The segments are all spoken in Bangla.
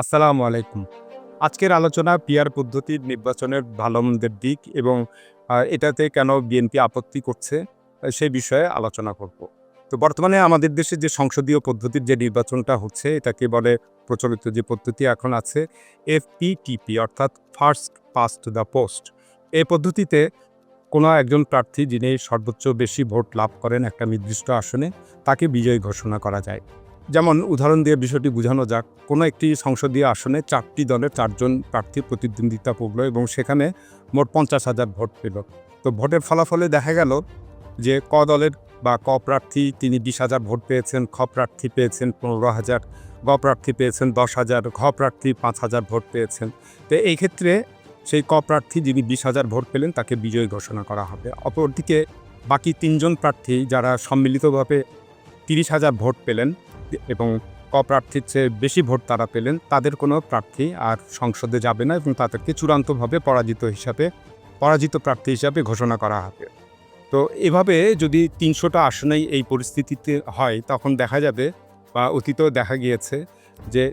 আসসালামু আলাইকুম। আজকের আলোচনা পিয়ার পদ্ধতির নির্বাচনের ভালো মন্দের দিক এবং এটাতে কেন বিএনপি আপত্তি করছে সেই বিষয়ে আলোচনা করব। তো বর্তমানে আমাদের দেশে যে সংসদীয় পদ্ধতির যে নির্বাচনটা হচ্ছে, এটাকে বলে প্রচলিত যে পদ্ধতি এখন আছে, এফপিটিপি, অর্থাৎ ফার্স্ট পাস্ট দ্য পোস্ট। এই পদ্ধতিতে কোনো একজন প্রার্থী যিনি সর্বোচ্চ বেশি ভোট লাভ করেন একটা নির্দিষ্ট আসনে, তাকে বিজয়ী ঘোষণা করা যায়। যেমন উদাহরণ দিয়ে বিষয়টি বোঝানো যাক, কোনো একটি সংসদীয় আসনে চারটি দলের চারজন প্রার্থী প্রতিদ্বন্দ্বিতা করল এবং সেখানে মোট পঞ্চাশ হাজার ভোট পেল। তো ভোটের ফলাফলে দেখা গেল যে ক দলের বা ক প্রার্থী তিনি বিশ হাজার ভোট পেয়েছেন, খ প্রার্থী পেয়েছেন পনেরো হাজার, গ প্রার্থী পেয়েছেন দশ হাজার, ঘ প্রার্থী পাঁচ হাজার ভোট পেয়েছেন। তো এই ক্ষেত্রে সেই ক প্রার্থী যিনি বিশ হাজার ভোট পেলেন তাকে বিজয়ী ঘোষণা করা হবে। অপরদিকে বাকি তিনজন প্রার্থী যারা সম্মিলিতভাবে তিরিশ হাজার ভোট পেলেন এবং ক প্রার্থীর চেয়ে বেশি ভোট তারা পেলেন, তাদের কোনো প্রার্থী আর সংসদে যাবে না এবং তাদেরকে চূড়ান্তভাবে পরাজিত হিসাবে, পরাজিত প্রার্থী হিসাবে ঘোষণা করা হবে। তো এভাবে যদি তিনশোটা আসনেই এই পরিস্থিতিতে হয়, তখন দেখা যাবে বা অতীতেও দেখা গিয়েছে যে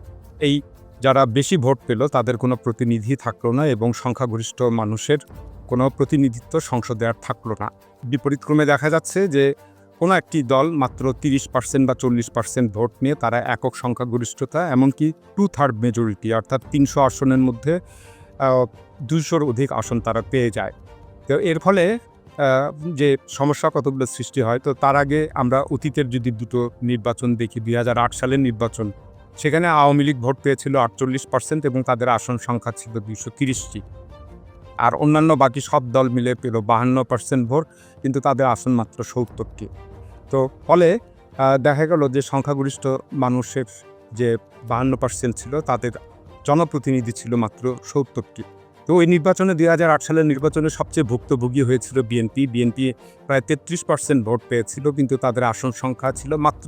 এই যারা বেশি ভোট পেল, তাদের কোনো প্রতিনিধি থাকল না এবং সংখ্যাগরিষ্ঠ মানুষের কোনো প্রতিনিধিত্ব সংসদে আর থাকল না। বিপরীতক্রমে দেখা যাচ্ছে যে কোনো একটি দল মাত্র তিরিশ পার্সেন্ট বা চল্লিশ পার্সেন্ট ভোট নিয়ে তারা একক সংখ্যাগরিষ্ঠতা, এমনকি টু থার্ড মেজরিটি অর্থাৎ তিনশো আসনের মধ্যে দুশোর অধিক আসন তারা পেয়ে যায়। তো এর ফলে যে সমস্যা কতগুলো সৃষ্টি হয়, তো তার আগে আমরা অতীতের যদি দুটো নির্বাচন দেখি, দুই হাজার আট সালের নির্বাচন, সেখানে আওয়ামী লীগ ভোট পেয়েছিল আটচল্লিশ পার্সেন্ট এবং তাদের আসন সংখ্যা ছিল দুইশো তিরিশটি। আর অন্যান্য বাকি সব দল মিলে পেল বাহান্ন পার্সেন্ট ভোট, কিন্তু তাদের আসন মাত্র সত্তরটি। তো ফলে দেখা গেল যে সংখ্যাগরিষ্ঠ মানুষের যে বাহান্ন পার্সেন্ট ছিল, তাদের জনপ্রতিনিধি ছিল মাত্র সত্তরটি। তো ওই নির্বাচনে দুই হাজার আট সালের নির্বাচনে সবচেয়ে ভুক্তভোগী হয়েছিল বিএনপি বিএনপি প্রায় তেত্রিশ পার্সেন্ট ভোট পেয়েছিল, কিন্তু তাদের আসন সংখ্যা ছিল মাত্র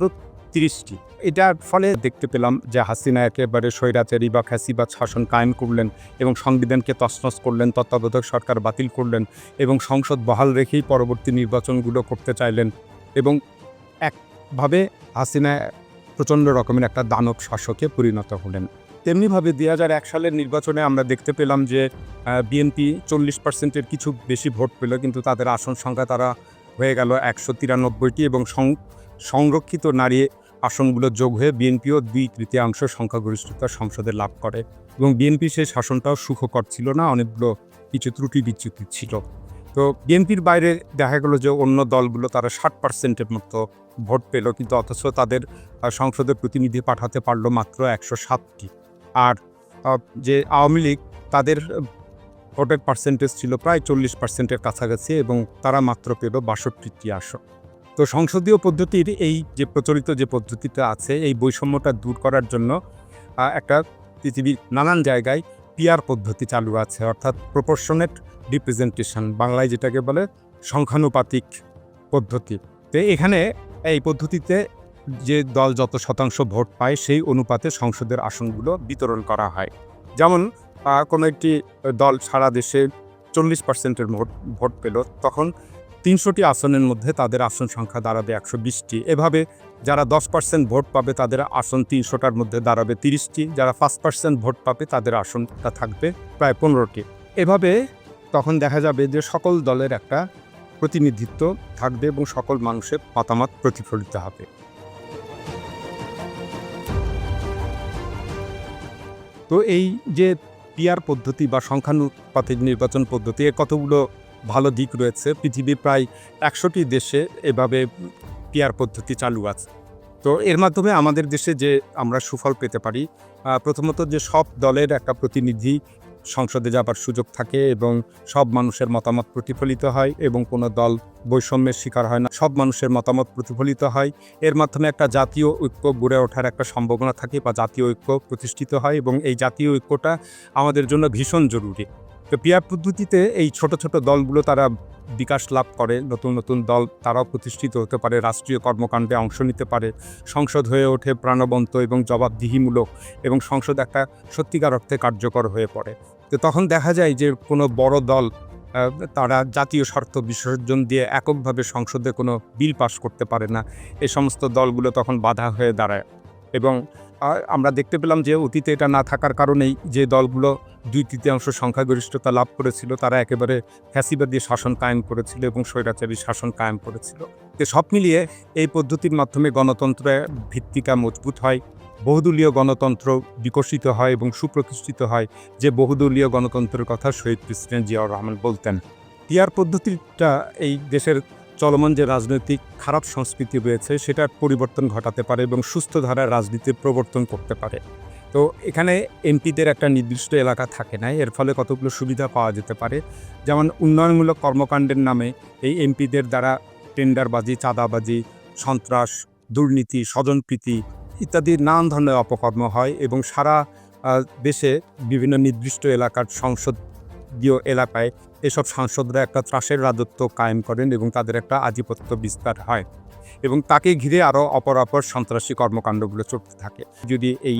তিরিশটি। এটার ফলে দেখতে পেলাম যে হাসিনা একেবারে স্বৈরাচারী বা ফ্যাসিবাদ শাসন কায়েম করলেন এবং সংবিধানকে তছনছ করলেন, তত্ত্বাবধায়ক সরকার বাতিল করলেন এবং সংসদ বহাল রেখেই পরবর্তী নির্বাচনগুলো করতে চাইলেন। এবং একভাবে হাসিনা প্রচণ্ড রকমের একটা দানব শাসকে পরিণত হলেন। তেমনিভাবে দুই হাজার এক সালের নির্বাচনে আমরা দেখতে পেলাম যে বিএনপি চল্লিশ পার্সেন্টের কিছু বেশি ভোট পেল, কিন্তু তাদের আসন সংখ্যা তারা হয়ে গেল একশো তিরানব্বইটি এবং সংরক্ষিত নারী আসনগুলো যোগ হয়ে বিএনপিও দুই তৃতীয়াংশ সংখ্যাগরিষ্ঠতা সংসদে লাভ করে। এবং বিএনপি সেই শাসনটাও সুখকর ছিল না, অনেকগুলো কিছু ত্রুটি বিচ্যুতি ছিল। তো বিএনপির বাইরে দেখা গেলো যে অন্য দলগুলো তারা ষাট পার্সেন্টের মতো ভোট পেল, কিন্তু অথচ তাদের সংসদে প্রতিনিধি পাঠাতে পারল মাত্র একশো সাতটি। আর যে আওয়ামী লীগ, তাদের ভোটের পার্সেন্টেজ ছিল প্রায় চল্লিশ পার্সেন্টের কাছাকাছি এবং তারা মাত্র পেল বাষট্টিটি আসন। তো সংসদীয় পদ্ধতির এই যে প্রচলিত যে পদ্ধতিটা আছে, এই বৈষম্যটা দূর করার জন্য একটা পৃথিবীর নানান জায়গায় পিয়ার পদ্ধতি চালু আছে, অর্থাৎ প্রপোর্শনেট রিপ্রেজেন্টেশন বাংলায় যেটাকে বলে সংখ্যানুপাতিক পদ্ধতি। তো এখানে এই পদ্ধতিতে যে দল যত শতাংশ ভোট পায়, সেই অনুপাতে সংসদের আসনগুলো বিতরণ করা হয়। যেমন কোনো একটি দল সারা দেশে চল্লিশ পার্সেন্টের ভোট ভোট পেল, তখন তিনশোটি আসনের মধ্যে তাদের আসন সংখ্যা দাঁড়াবে একশো বিশটি। এভাবে যারা দশ পার্সেন্ট ভোট পাবে, তাদের আসন তিনশোটার মধ্যে দাঁড়াবে তিরিশটি। যারা পাঁচ পার্সেন্ট ভোট পাবে, তাদের আসনটা থাকবে প্রায় পনেরোটি। এভাবে তখন দেখা যাবে যে সকল দলের একটা প্রতিনিধিত্ব থাকবে এবং সকল মানুষের মতামত প্রতিফলিত হবে। তো এই যে পিয়ার পদ্ধতি বা সংখ্যানুপাতিক নির্বাচন পদ্ধতি, এর কতগুলো ভালো দিক রয়েছে? পৃথিবীর প্রায় একশোটি দেশে এভাবে পিয়ার পদ্ধতি চালু আছে। তো এর মাধ্যমে আমাদের দেশে যে আমরা সুফল পেতে পারি প্রথমত যে সব দলের একটা প্রতিনিধি সংসদে যাবার সুযোগ থাকে এবং সব মানুষের মতামত প্রতিফলিত হয় এবং কোনো দল বৈষম্যের শিকার হয় না, সব মানুষের মতামত প্রতিফলিত হয়। এর মাধ্যমে একটা জাতীয় ঐক্য গড়ে ওঠার একটা সম্ভাবনা থাকে বা জাতীয় ঐক্য প্রতিষ্ঠিত হয় এবং এই জাতীয় ঐক্যটা আমাদের জন্য ভীষণ জরুরি। তো পিয়ার পদ্ধতিতে এই ছোট ছোট দলগুলো তারা বিকাশ লাভ করে, নতুন নতুন দল তারাও প্রতিষ্ঠিত হতে পারে, রাষ্ট্রীয় কর্মকাণ্ডে অংশ নিতে পারে, সংসদ হয়ে ওঠে প্রাণবন্ত এবং জবাবদিহিমূলক এবং সংসদ একটা সত্যিকার অর্থে কার্যকর হয়ে পড়ে। তো তখন দেখা যায় যে কোনো বড় দল তারা জাতীয় স্বার্থ বিসর্জন দিয়ে এককভাবে সংসদে কোনো বিল পাস করতে পারে না। এ সমস্ত দলগুলো তখন বাধা হয়ে দাঁড়ায় এবং আমরা দেখতে পেলাম যে অতীতে এটা না থাকার কারণেই যে দলগুলো দুই তৃতীয়াংশ সংখ্যাগরিষ্ঠতা লাভ করেছিল, তারা একেবারে ফ্যাসিবাদী শাসন কায়েম করেছিল এবং স্বৈরাচারী শাসন কায়েম করেছিল। তো সব মিলিয়ে এই পদ্ধতির মাধ্যমে গণতন্ত্রের ভিত্তিকা মজবুত হয়, বহুদলীয় গণতন্ত্র বিকশিত হয় এবং সুপ্রতিষ্ঠিত হয়, যে বহুদলীয় গণতন্ত্রের কথা শহীদ প্রেসিডেন্ট জিয়াউর রহমান বলতেন। টিআর পদ্ধতিটা এই দেশের চলমান যে রাজনৈতিক খারাপ সংস্কৃতি রয়েছে, সেটার পরিবর্তন ঘটাতে পারে এবং সুস্থ ধারার রাজনীতির প্রবর্তন করতে পারে। তো এখানে এমপিদের একটা নির্দিষ্ট এলাকা থাকে না, এর ফলে কতগুলো সুবিধা পাওয়া যেতে পারে। যেমন উন্নয়নমূলক কর্মকাণ্ডের নামে এই এমপিদের দ্বারা টেন্ডারবাজি, চাঁদাবাজি, সন্ত্রাস, দুর্নীতি, স্বজনপ্রীতি ইত্যাদি নানান ধরনের অপকর্ম হয় এবং সারা দেশে বিভিন্ন নির্দিষ্ট এলাকার সংসদীয় এলাকায় এসব সাংসদরা একটা ত্রাসের রাজত্ব কায়েম করেন এবং তাদের একটা আধিপত্য বিস্তার হয় এবং তাকে ঘিরে আরও অপর অপর সন্ত্রাসী কর্মকাণ্ডগুলো চলতে থাকে। যদি এই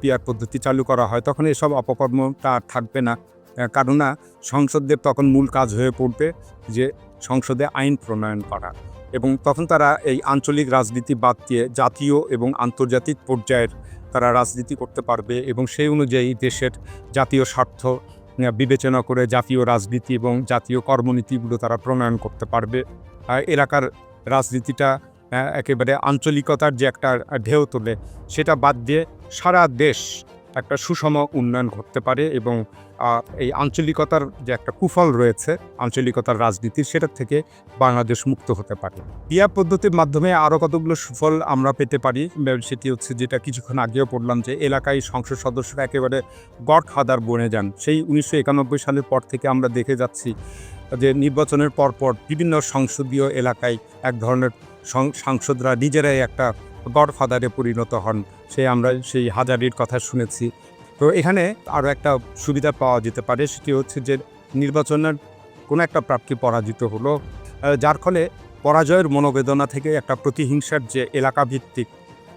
পিয়ার পদ্ধতি চালু করা হয় তখন এসব অপকর্মটা আর থাকবে না। আহ, কারণ না সংসদদের তখন মূল কাজ হয়ে পড়বে যে সংসদে আইন প্রণয়ন করা এবং তখন তারা এই আঞ্চলিক রাজনীতি বাদ দিয়ে জাতীয় এবং আন্তর্জাতিক পর্যায়ের তারা রাজনীতি করতে পারবে এবং সেই অনুযায়ী দেশের জাতীয় স্বার্থ বিবেচনা করে জাতীয় রাজনীতি এবং জাতীয় কর্মনীতিগুলো তারা প্রণয়ন করতে পারবে। এলাকার রাজনীতিটা একেবারে আঞ্চলিকতার যে একটা ঢেউ তোলে সেটা বাদ দিয়ে সারা দেশ একটা সুষম উন্নয়ন ঘটতে পারে এবং এই আঞ্চলিকতার যে একটা কুফল রয়েছে, আঞ্চলিকতার রাজনীতির, সেটার থেকে বাংলাদেশ মুক্ত হতে পারে। পিয়া পদ্ধতির মাধ্যমে আরও কতগুলো সুফল আমরা পেতে পারি সেটি হচ্ছে যেটা কিছুক্ষণ আগেও পড়লাম যে এলাকায় সংসদ সদস্যরা একেবারে গড় খাদার বনে যান। সেই উনিশশো একানব্বই সালের পর থেকে আমরা দেখে যাচ্ছি যে নির্বাচনের পরপর বিভিন্ন সংসদীয় এলাকায় এক ধরনের সাংসদরা নিজেরাই একটা গডফাদারে পরিণত হন। সেই আমরা সেই হাজারির কথা শুনেছি। তো এখানে আরও একটা সুবিধা পাওয়া যেতে পারে, সেটি হচ্ছে যে নির্বাচনের কোনো একটা প্রাপ্তি পরাজিত হলো যার ফলে পরাজয়ের মনোবেদনা থেকে একটা প্রতিহিংসার যে এলাকাভিত্তিক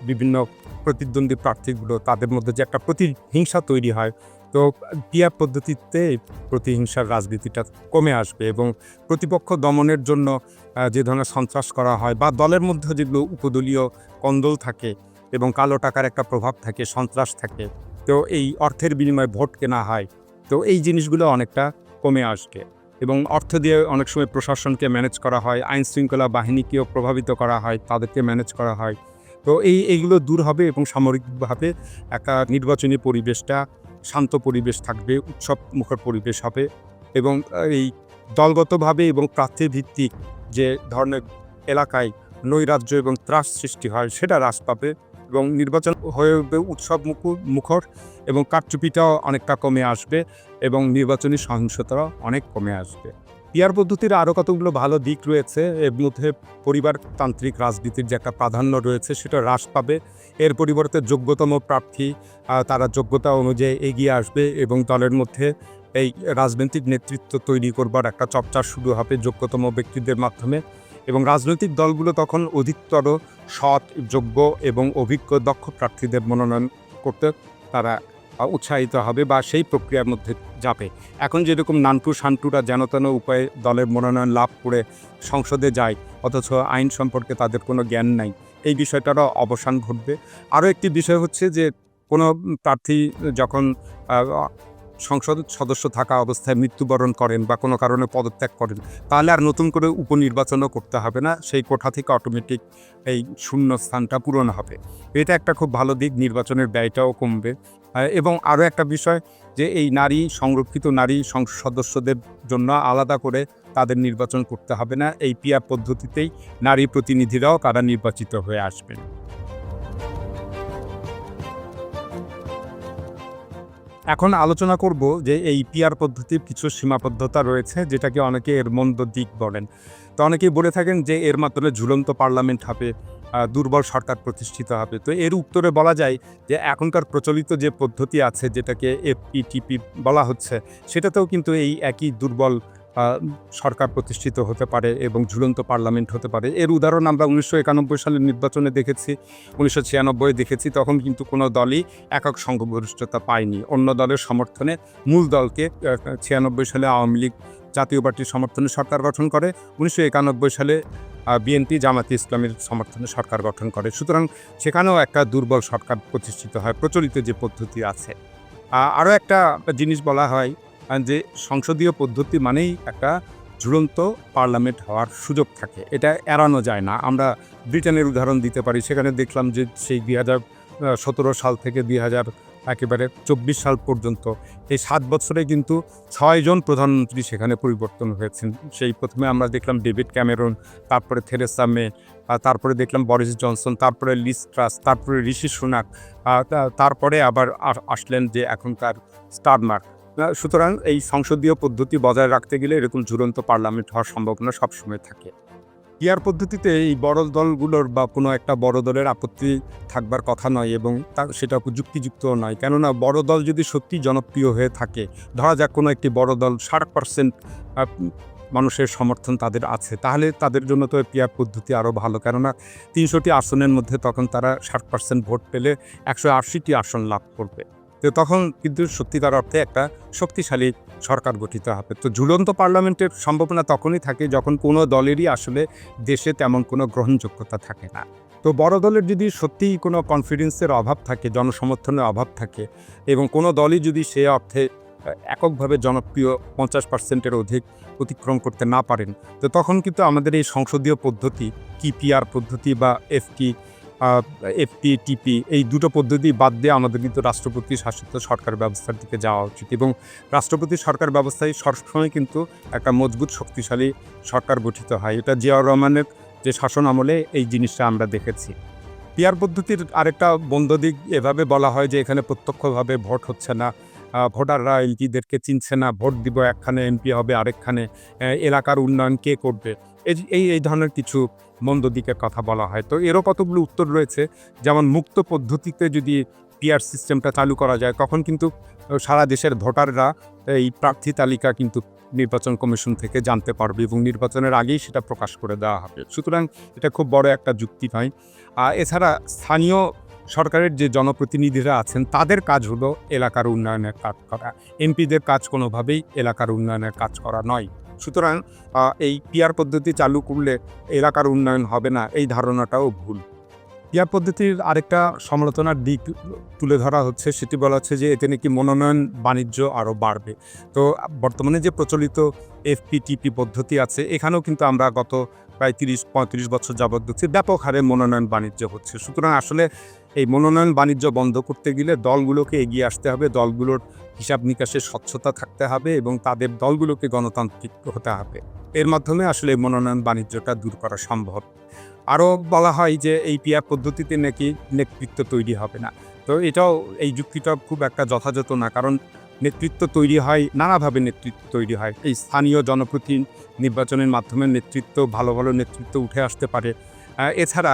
বিভিন্ন প্রতিদ্বন্দ্বী প্রার্থীগুলো, তাদের মধ্যে যে একটা প্রতিহিংসা তৈরি হয় তো পিয়ার পদ্ধতিতে প্রতিহিংসার রাজনীতিটা কমে আসবে এবং প্রতিপক্ষ দমনের জন্য যে ধরনের সন্ত্রাস করা হয় বা দলের মধ্যে যেগুলো উপদলীয় কন্দল থাকে এবং কালো টাকার একটা প্রভাব থাকে, সন্ত্রাস থাকে, তো এই অর্থের বিনিময়ে ভোট কেনা হয়, তো এই জিনিসগুলো অনেকটা কমে আসবে এবং অর্থ দিয়ে অনেক সময় প্রশাসনকে ম্যানেজ করা হয়, আইন শৃঙ্খলা বাহিনীকেও প্রভাবিত করা হয়, তাদেরকে ম্যানেজ করা হয়, তো এই, এইগুলো দূর হবে এবং সামরিকভাবে একটা নির্বাচনী পরিবেশটা শান্ত পরিবেশ থাকবে, উৎসব মুখর পরিবেশ হবে এবং এই দলগতভাবে এবং প্রার্থী ভিত্তিক যে ধরনের এলাকায় নৈরাজ্য এবং ত্রাস সৃষ্টি হয় সেটা হ্রাস পাবে এবং নির্বাচন হয়ে উঠবে উৎসব মুখর মুখর এবং কারচুপিটাও অনেকটা কমে আসবে এবং নির্বাচনী সহিংসতাও অনেক কমে আসবে। পিয়ার পদ্ধতির আরও কতগুলো ভালো দিক রয়েছে, এর মধ্যে পরিবারতান্ত্রিক রাজনীতির যে একটা প্রাধান্য রয়েছে সেটা হ্রাস পাবে। এর পরিবর্তে যোগ্যতম প্রার্থী তারা যোগ্যতা অনুযায়ী এগিয়ে আসবে এবং দলের মধ্যে এই রাজনৈতিক নেতৃত্ব তৈরি করবার একটা চর্চা শুরু হবে যোগ্যতম ব্যক্তিদের মাধ্যমে। এবং রাজনৈতিক দলগুলো তখন অধিকতর সৎ, যোগ্য এবং অভিজ্ঞ, দক্ষ প্রার্থীদের মনোনয়ন করতে তারা উৎসাহিত হবে বা সেই প্রক্রিয়ার মধ্যে যাবে। এখন যেরকম নানটু শান্টুরা যেন তেন উপায়ে দলের মনোনয়ন লাভ করে সংসদে যায়, অথচ আইন সম্পর্কে তাদের কোনো জ্ঞান নাই, এই বিষয়টারও অবসান ঘটবে। আরও একটি বিষয় হচ্ছে যে, কোনো প্রার্থী যখন সংসদ সদস্য থাকা অবস্থায় মৃত্যুবরণ করেন বা কোনো কারণে পদত্যাগ করেন, তাহলে আর নতুন করে উপনির্বাচনও করতে হবে না, সেই কোঠা থেকে অটোমেটিক এই শূন্য স্থানটা পূরণ হবে। এটা একটা খুব ভালো দিক, নির্বাচনের ব্যয়টাও কমবে। এবং আরও একটা বিষয় যে এই নারী, সংরক্ষিত নারী সংসদ সদস্যদের জন্য আলাদা করে তাদের নির্বাচন করতে হবে না। এই পিয়ার পদ্ধতিতেই নারী প্রতিনিধিরাও তারা নির্বাচিত হয়ে আসবেন। এখন আলোচনা করব যে এই পিয়ার পদ্ধতির কিছু সীমাবদ্ধতা রয়েছে, যেটাকে অনেকে এর মন্দ দিক বলেন। তো অনেকেই বলে থাকেন যে এর মাধ্যমে ঝুলন্ত পার্লামেন্ট হবে দুর্বল সরকার প্রতিষ্ঠিত হবে। তো এর উত্তরে বলা যায় যে, এখনকার প্রচলিত যে পদ্ধতি আছে, যেটাকে এফপিটিপি বলা হচ্ছে, সেটাতেও কিন্তু এই একই দুর্বল সরকার প্রতিষ্ঠিত হতে পারে এবং ঝুলন্ত পার্লামেন্ট হতে পারে। এর উদাহরণ আমরা উনিশশো একানব্বই সালের নির্বাচনে দেখেছি, উনিশশো ছিয়ানব্বই দেখেছি, তখন কিন্তু কোনো দলই একক সংখ্যাগরিষ্ঠতা পায়নি। অন্য দলের সমর্থনে মূল দলকে ছিয়ানব্বই সালে আওয়ামী লীগ জাতীয় পার্টির সমর্থনে সরকার গঠন করে। উনিশশো একানব্বই সালে বিএনপি জামাতে ইসলামের সমর্থনে সরকার গঠন করে। সুতরাং সেখানেও একটা দুর্বল সরকার প্রতিষ্ঠিত হয়, প্রচলিত যে পদ্ধতি আছে। আরও একটা জিনিস বলা হয় যে সংসদীয় পদ্ধতি মানেই একটা ঝুলন্ত পার্লামেন্ট হওয়ার সুযোগ থাকে। এটা এড়ানো যায় না। আমরা ব্রিটেনের উদাহরণ দিতে পারি। সেখানে দেখলাম যে সেই দুই হাজার সতেরো সাল থেকে দুই হাজার একেবারে চব্বিশ সাল পর্যন্ত। এই সাত বছরে কিন্তু ছয়জন প্রধানমন্ত্রী সেখানে পরিবর্তন হয়েছেন। সেই প্রথমে আমরা দেখলাম ডেভিড ক্যামেরন, তারপরে থেরেসা মে তারপরে দেখলাম বরিস জনসন, তারপরে লিস ট্রাস, তারপরে ঋষি সুনাক তারপরে আবার আসলেন যে এখনকার স্টারমার্ক সুতরাং এই সংসদীয় পদ্ধতি বজায় রাখতে গেলে এরকম ঝুলন্ত পার্লামেন্ট হওয়ার সম্ভাবনা সবসময় থাকে। পিয়ার পদ্ধতিতে এই বড় দলগুলোর বা কোনো একটা বড় দলের আপত্তি থাকবার কথা নয় এবং তা সেটা যুক্তিযুক্ত নয়। কেননা বড় দল যদি সত্যি জনপ্রিয় হয়ে থাকে, ধরা যাক কোনো একটি বড় দল ষাট পার্সেন্ট মানুষের সমর্থন তাদের আছে, তাহলে তাদের জন্য তো পিয়ার পদ্ধতি আরও ভালো। কেননা তিনশোটি আসনের মধ্যে তখন তারা ষাট পার্সেন্ট ভোট পেলে একশো আশিটি আসন লাভ করবে। তো তখন কিন্তু সত্যিকার অর্থে একটা শক্তিশালী সরকার গঠিত হবে। তো ঝুলন্ত পার্লামেন্টের সম্ভাবনা তখনই থাকে যখন কোনো দলেরই আসলে দেশে তেমন কোনো গ্রহণযোগ্যতা থাকে না। তো বড় দলের যদি সত্যিই কোনো কনফিডেন্সের অভাব থাকে, জনসমর্থনের অভাব থাকে এবং কোনো দলই যদি সে অর্থে এককভাবে জনপ্রিয় পঞ্চাশ পার্সেন্টের অধিক অতিক্রম করতে না পারেন, তো তখন কিন্তু আমাদের এই সংসদীয় পদ্ধতি কি পিআর পদ্ধতি বা এফটি এফটি টিপি এই দুটো পদ্ধতি বাদ দিয়ে আমাদের কিন্তু রাষ্ট্রপতি শাসিত সরকার ব্যবস্থার দিকে যাওয়া উচিত এবং রাষ্ট্রপতি সরকার ব্যবস্থায় সবসময় কিন্তু একটা মজবুত, শক্তিশালী সরকার গঠিত হয়। এটা জিয়াউর রহমানের যে শাসন আমলে এই জিনিসটা আমরা দেখেছি। পিয়ার পদ্ধতির আরেকটা বন্ধ দিক এভাবে বলা হয় যে এখানে প্রত্যক্ষভাবে ভোট হচ্ছে না। ভোটাররা এমপিদেরকে চিনছে না। ভোট দিব একখানে, এমপি হবে আরেকখানে। এলাকার উন্নয়ন কে করবে? এই- এই ধরনের কিছু মন্দ দিকের কথা বলা হয়। তো এরও কতগুলো উত্তর রয়েছে? যেমন মুক্ত পদ্ধতিতে যদি পিআর সিস্টেমটা চালু করা যায়, তখন কিন্তু সারা দেশের ভোটাররা এই প্রার্থী তালিকা কিন্তু নির্বাচন কমিশন থেকে জানতে পারবে এবং নির্বাচনের আগেই সেটা প্রকাশ করে দেওয়া হবে। সুতরাং এটা খুব বড় একটা যুক্তি হয় আর এছাড়া স্থানীয় সরকারের যে জনপ্রতিনিধিরা আছেন, তাদের কাজ হলো এলাকার উন্নয়নের কাজ করা। এমপিদের কাজ কোনোভাবেই এলাকার উন্নয়নের কাজ করা নয়। সুতরাং এই পিয়ার পদ্ধতি চালু করলে এলাকার উন্নয়ন হবে না, এই ধারণাটাও ভুল। পিয়ার পদ্ধতির আরেকটা সমালোচনার দিক তুলে ধরা হচ্ছে, সেটি বলা হচ্ছে যে এতে নাকি মনোনয়ন বাণিজ্য আরও বাড়বে। তো বর্তমানে যে প্রচলিত এফপিটিপি পদ্ধতি আছে, এখানেও কিন্তু আমরা গত প্রায় তিরিশ, পঁয়ত্রিশ বছর যাবৎ দেখছি ব্যাপক হারে মনোনয়ন বাণিজ্য হচ্ছে। সুতরাং আসলে এই মনোনয়ন বাণিজ্য বন্ধ করতে গেলে দলগুলোকে এগিয়ে আসতে হবে, দলগুলোর হিসাব নিকাশে স্বচ্ছতা থাকতে হবে এবং তাদের দলগুলোকে গণতান্ত্রিক হতে হবে। এর মাধ্যমে আসলে মনোনয়ন বাণিজ্যটা দূর করা সম্ভব। আরও বলা হয় যে এই পিয়া পদ্ধতিতে নাকি নেতৃত্ব তৈরি হবে না। তো এটাও, এই যুক্তিটা খুব একটা যথাযথ না। কারণ নেতৃত্ব তৈরি হয়, নানাভাবে নেতৃত্ব তৈরি হয়। এই স্থানীয় জনপ্রতি নির্বাচনের মাধ্যমে নেতৃত্ব, ভালো ভালো নেতৃত্ব উঠে আসতে পারে। এছাড়া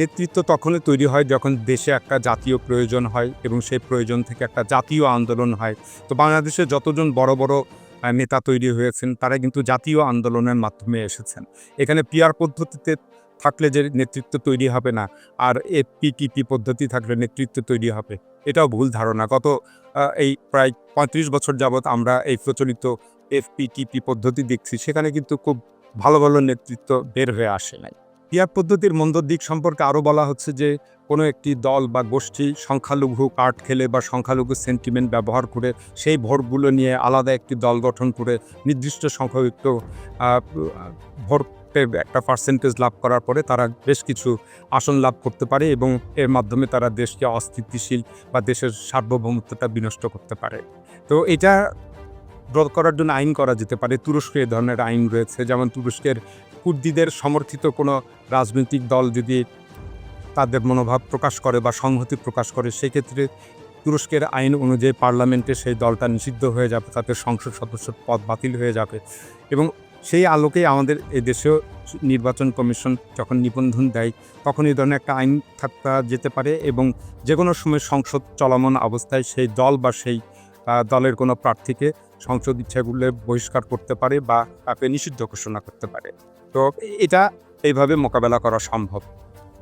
নেতৃত্ব তখনই তৈরি হয় যখন দেশে একটা জাতীয় প্রয়োজন হয় এবং সেই প্রয়োজন থেকে একটা জাতীয় আন্দোলন হয়। তো বাংলাদেশে যতজন বড় বড় নেতা তৈরি হয়েছেন তারা কিন্তু জাতীয় আন্দোলনের মাধ্যমে এসেছেন। এখানে পিআর পদ্ধতিতে থাকলে যে নেতৃত্ব তৈরি হবে না, আর এপিটিপি পদ্ধতি থাকলে নেতৃত্ব তৈরি হবে। এটাও ভুল ধারণা। গত এই প্রায় পঁয়ত্রিশ বছর যাবৎ আমরা এই প্রচলিত এফপিটিপি পদ্ধতি দেখছি সেখানে কিন্তু খুব ভালো ভালো নেতৃত্ব বের হয়ে আসে নাই। পিয়ার পদ্ধতির মন্দ দিক সম্পর্কে আরও বলা হচ্ছে যে কোনো একটি দল বা গোষ্ঠী সংখ্যালঘু কার্ড খেলে বা সংখ্যালঘু সেন্টিমেন্ট ব্যবহার করে সেই ভোটগুলো নিয়ে আলাদা একটি দল গঠন করে নির্দিষ্ট সংখ্যাযুক্ত আহ, ভোটের একটা পার্সেন্টেজ লাভ করার পরে তারা বেশ কিছু আসন লাভ করতে পারে এবং এর মাধ্যমে তারা দেশকে অস্থিতিশীল বা দেশের সার্বভৌমত্বটা বিনষ্ট করতে পারে। তো এটা রোধ করার জন্য আইন করা যেতে পারে। তুরস্কে এ ধরনের আইন রয়েছে। যেমন তুরস্কের কুর্দিদের সমর্থিত কোনো রাজনৈতিক দল যদি তাদের মনোভাব প্রকাশ করে বা সংহতি প্রকাশ করে, সেক্ষেত্রে তুরস্কের আইন অনুযায়ী পার্লামেন্টে সেই দলটা নিষিদ্ধ হয়ে যাবে তাদের সংসদ সদস্যর পদ বাতিল হয়ে যাবে এবং সেই আলোকে আমাদের দেশেও নির্বাচন কমিশন যখন নিবন্ধন দেয়, তখন এই ধরনের একটা আইন থাকতে যেতে পারে এবং যে কোনো সময় সংসদ চলমান অবস্থায় সেই দল বা সেই দলের কোনো প্রার্থীকে সংসদ ইচ্ছাগুলো বহিষ্কার করতে পারে বা তাকে নিষিদ্ধ ঘোষণা করতে পারে। তো এটা এইভাবে মোকাবেলা করা সম্ভব।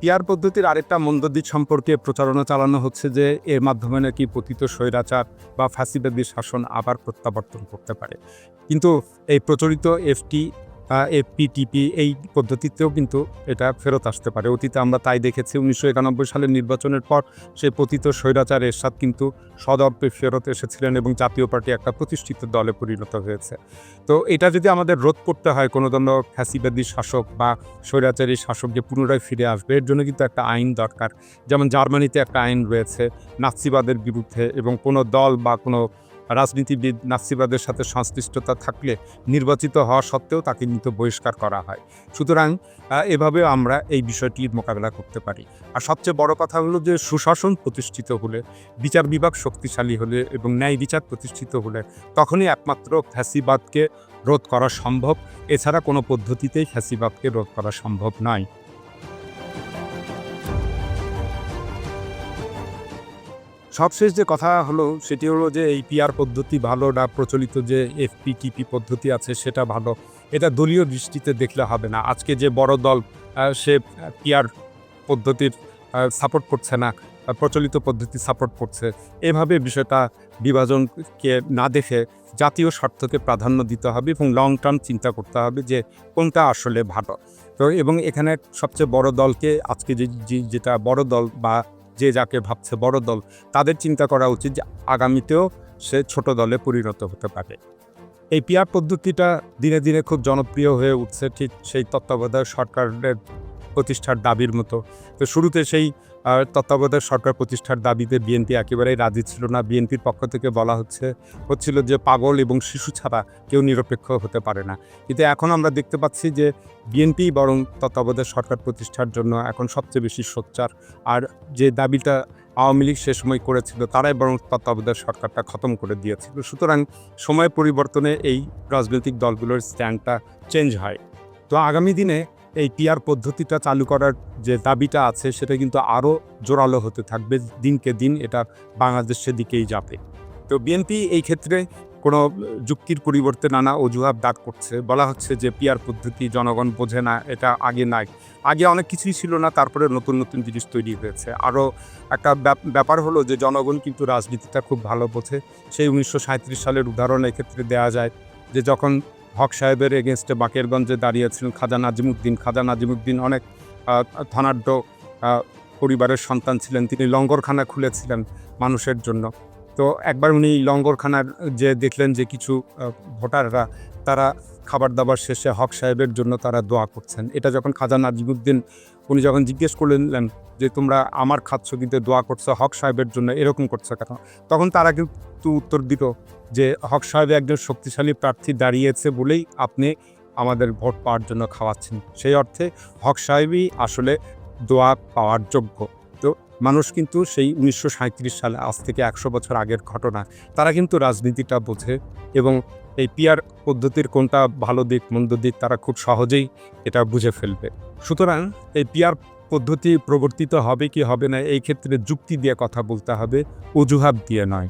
পিয়ার পদ্ধতির আরেকটা মন্দ দিক সম্পর্কে প্রচারণা চালানো হচ্ছে যে, এর মাধ্যমে নাকি পতিত স্বৈরাচার বা ফাঁসিবাদী শাসন আবার প্রত্যাবর্তন করতে পারে। কিন্তু এই প্রচলিত এফটি এফপিটিপি এই পদ্ধতিতেও কিন্তু এটা ফেরত আসতে পারে। অতীতে আমরা তাই দেখেছি, উনিশশো একানব্বই সালের নির্বাচনের পর সেই পতিত স্বৈরাচার এরশাদ কিন্তু সদর্পে ফেরত এসেছিলেন এবং জাতীয় পার্টি একটা প্রতিষ্ঠিত দলে পরিণত হয়েছে। তো এটা যদি আমাদের রোধ করতে হয় কোনো ধরনের ফ্যাসিবাদী শাসক বা স্বৈরাচারী শাসক যে পুনরায় ফিরে আসবে, এর জন্য কিন্তু একটা আইন দরকার। যেমন জার্মানিতে একটা আইন রয়েছে, নাৎসিবাদের বিরুদ্ধে এবং কোনো দল বা কোনো রাজনীতিবিদ নাৎসিবাদের সাথে সংশ্লিষ্টতা থাকলে নির্বাচিত হওয়া সত্ত্বেও তাকে কিন্তু বহিষ্কার করা হয়। সুতরাং এভাবে আমরা এই বিষয়টির মোকাবেলা করতে পারি। আর সবচেয়ে বড় কথা হলো যে, সুশাসন প্রতিষ্ঠিত হলে, বিচার বিভাগ শক্তিশালী হলে এবং ন্যায় বিচার প্রতিষ্ঠিত হলে তখনই একমাত্র ফ্যাসিবাদকে রোধ করা সম্ভব। এছাড়া কোনো পদ্ধতিতেই ফ্যাসিবাদকে রোধ করা সম্ভব নয়। সবশেষ যে কথা হলো, সেটি হলো যে এই পিআর পদ্ধতি ভালো না, প্রচলিত যে এফপিটিপি পদ্ধতি আছে, সেটা ভালো। এটা দলীয় দৃষ্টিতে দেখলে হবে না। আজকে যে বড় দল সে পিআর পদ্ধতির সাপোর্ট করছে না প্রচলিত পদ্ধতি সাপোর্ট করছে, এভাবে বিষয়টা বিভাজনকে না দেখে জাতীয় স্বার্থকে প্রাধান্য দিতে হবে এবং লং টার্ম চিন্তা করতে হবে যে কোনটা আসলে ভালো। তো এবং এখানে সবচেয়ে বড় দলকে আজকে যে- যেটা বড় দল বা যে যাকে ভাবছে বড় দল, তাদের চিন্তা করা উচিত যে আগামীতেও সে ছোট দলে পরিণত হতে পারে। এই পিয়ার পদ্ধতিটা দিনে দিনে খুব জনপ্রিয় হয়ে উঠছে ঠিক সেই তত্ত্বাবধায়ক সরকারের প্রতিষ্ঠার দাবির মতো। তো শুরুতে সেই তত্ত্বাবধায়ক সরকার প্রতিষ্ঠার দাবিতে বিএনপি একেবারেই রাজি ছিল না। বিএনপির পক্ষ থেকে বলা হচ্ছে, হচ্ছিল যে পাগল এবং শিশু ছাড়া কেউ নিরপেক্ষ হতে পারে না। কিন্তু এখন আমরা দেখতে পাচ্ছি যে বিএনপি বরং তত্ত্বাবধায়ক সরকার প্রতিষ্ঠার জন্য এখন সবচেয়ে বেশি সোচ্চার। আর যে দাবিটা আওয়ামী লীগ সে সময় করেছিল, তারাই বরং তত্ত্বাবধায়ক সরকারটা খতম করে দিয়েছিল। সুতরাং সময় পরিবর্তনে এই রাজনৈতিক দলগুলোর স্ট্যান্ডটা চেঞ্জ হয়। তো আগামী দিনে এই পিআর পদ্ধতিটা চালু করার যে দাবিটা আছে, সেটা কিন্তু আরও জোরালো হতে থাকবে দিনকে দিন। এটা বাংলাদেশের দিকেই যাবে। তো বিএনপি এই ক্ষেত্রে কোনো যুক্তির পরিবর্তে নানা অজুহাত দাগ করছে। বলা হচ্ছে যে পিয়ার পদ্ধতি জনগণ বোঝে না, এটা আগে নাই। আগে অনেক কিছুই ছিল না, তারপরে নতুন নতুন জিনিস তৈরি হয়েছে। আরও একটা ব্যাপ- ব্যাপার হলো যে জনগণ কিন্তু রাজনীতিটা খুব ভালো বোঝে। সেই উনিশশো সালের উদাহরণ এক্ষেত্রে দেওয়া যায় যে যখন হক সাহেবের এগেনস্টে বাকেরগঞ্জে দাঁড়িয়েছিলেন খাজা নাজিমুদ্দিন। খাজা নাজিমুদ্দিন অনেক ধনাঢ্য পরিবারের সন্তান ছিলেন। তিনি লঙ্গরখানা খুলেছিলেন মানুষের জন্য। তো একবার উনি লঙ্গরখানার যে দেখলেন যে কিছু ভোটাররা, তারা খাবার দাবার শেষে হক সাহেবের জন্য তারা দোয়া করছেন। এটা যখন খাজা নাজিমুদ্দিন, উনি যখন জিজ্ঞেস করলেন যে, তোমরা আমার খাচ্ছ কিন্তু দোয়া করছ হক সাহেবের জন্য, এরকম করছ কেন? তখন তারা কিন্তু উত্তর দিল যে হক সাহেব একজন শক্তিশালী প্রার্থী দাঁড়িয়েছে বলেই আপনি আমাদের ভোট পাওয়ার জন্য খাওয়াচ্ছেন। সেই অর্থে হক সাহেবই আসলে দোয়া পাওয়ার যোগ্য। তো মানুষ কিন্তু সেই উনিশশো সাঁইত্রিশ সালে, আজ থেকে একশো বছর আগের ঘটনা, তারা কিন্তু রাজনীতিটা বোঝে এবং এই পিয়ার পদ্ধতির কোনটা ভালো দিক, মন্দ দিক, তারা খুব সহজেই এটা বুঝে ফেলবে। সুতরাং এই পিয়ার পদ্ধতি প্রবর্তিত হবে কি হবে না, এই ক্ষেত্রে যুক্তি দিয়ে কথা বলতে হবে, অজুহাত দিয়ে নয়।